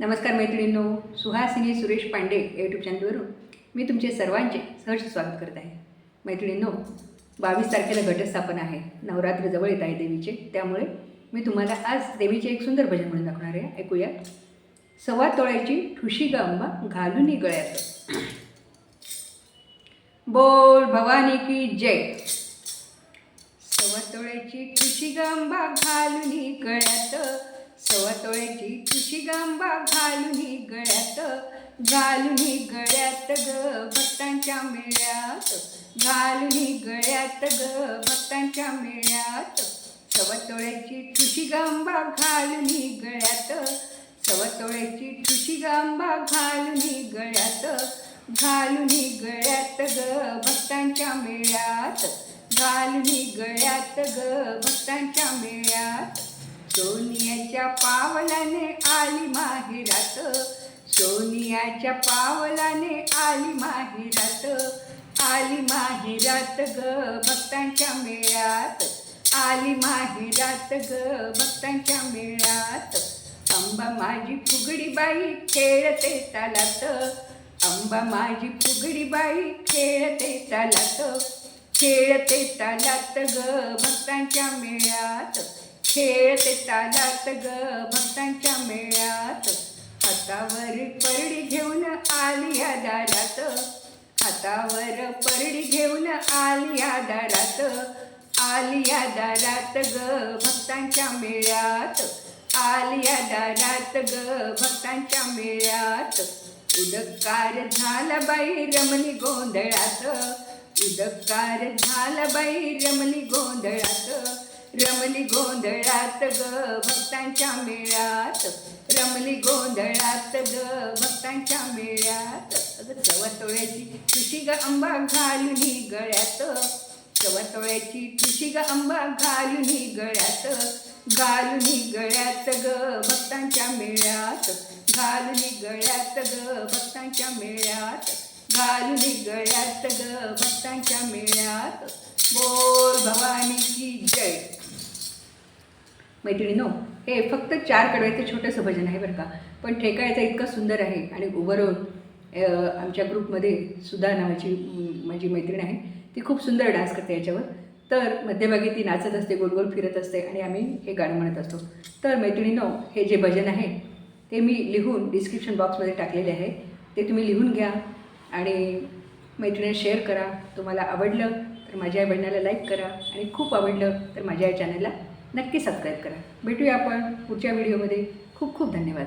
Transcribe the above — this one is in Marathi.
नमस्कार मैत्रिणींनो सुहासिनी सुरेश पांडे या यूट्यूब चॅनलवरून मी तुमचे सर्वांचे सहर्ष स्वागत करत आहे. मैत्रिणींनो बावीस तारखेला घटस्थापना आहे. नवरात्र जवळ येत आहे देवीचे. त्यामुळे मी तुम्हाला आज देवीचे एक सुंदर भजन म्हणून दाखवणार आहे. ऐकूया. सव्वा तोळ्याची ठुशी गंबा घालून गळ्यात बोल भवानी की जय. सव्वा तोळ्याची ठुशी गांबा घालून गळ्यात सव्वा तोळ्याची ठुशी गांबा घालून गळ्यात घालून गळ्यात ग भक्तांच्या मेळ्यात घालून गळ्यात ग भक्तांच्या मेळ्यात. सवतोळ्याची ठुशी गांबा घालून गळ्यात सवतोळ्याची ठुशी गांबा घालून गळ्यात घालून गळ्यात ग भक्तांच्या मेळ्यात घालून गळ्यात ग भक्तांच्या पावलाने आली माहिरात. सोनियाच्या पावलाने आली माहिरात. आली माहिरात ग भक्तांच्या मेळ्यात. आली माहिरात ग भक्तांच्या मेळ्यात. अंबा माझी फुगडी बाई खेळते तालात अंबा माझी फुगडी बाई खेळते तालात खेळते तालात ग भक्तांच्या मेळ्यात. खेळते तालात ग भक्तांच्या मेळ्यात. हातावर परडी घेऊन आली या दारात. हातावर परडी घेऊन आली या दारात. आली या दारात ग भक्तांच्या मेळ्यात. आली या दारात ग भक्तांच्या मेळ्यात. उदकार झाला बाई रमणी गोंधळात. उदकार झाला बाई रमणी गोंधळात. रमली गोंधळात ग भक्तांच्या मेळ्यात. रमली गोंधळात ग भक्तांच्या मेळ्यात. अगं चवतोळ्याची तुशी ग आंबा घालून गळ्यात. चवतोळ्याची तुशी ग आंबा घालून गळ्यात. घालून गळ्यात ग भक्तांच्या मेळ्यात. घालून गळ्यात ग भक्तांच्या मेळ्यात. घालून गळ्यात ग भक्तांच्या मेळ्यात. बोल भवानीची जय. मैत्रिणीनो हे फक्त चार कडव्याचं छोटंसं भजन आहे बरं का. पण ठेकायचं इतकं सुंदर आहे आणि ओव्हरऑल आमच्या ग्रुपमध्ये सुधा नावाची माझी मैत्रीण आहे. ती खूप सुंदर डान्स करते याच्यावर. तर मध्यभागी ती नाचत असते गोल गोल फिरत असते आणि आम्ही हे गाणं म्हणत असतो. तर मैत्रिणीनो हे जे भजन आहे ते मी लिहून डिस्क्रिप्शन बॉक्समध्ये टाकलेले आहे. ते तुम्ही लिहून घ्या आणि मैत्रिणी शेअर करा. तुम्हाला आवडलं तर माझ्या या बहिणाला लाईक करा. आणि खूप आवडलं तर माझ्या या चॅनलला नक्की सबस्क्राईब करा. भेटूया आपण पुढच्या व्हिडिओमध्ये खूप खूप धन्यवाद.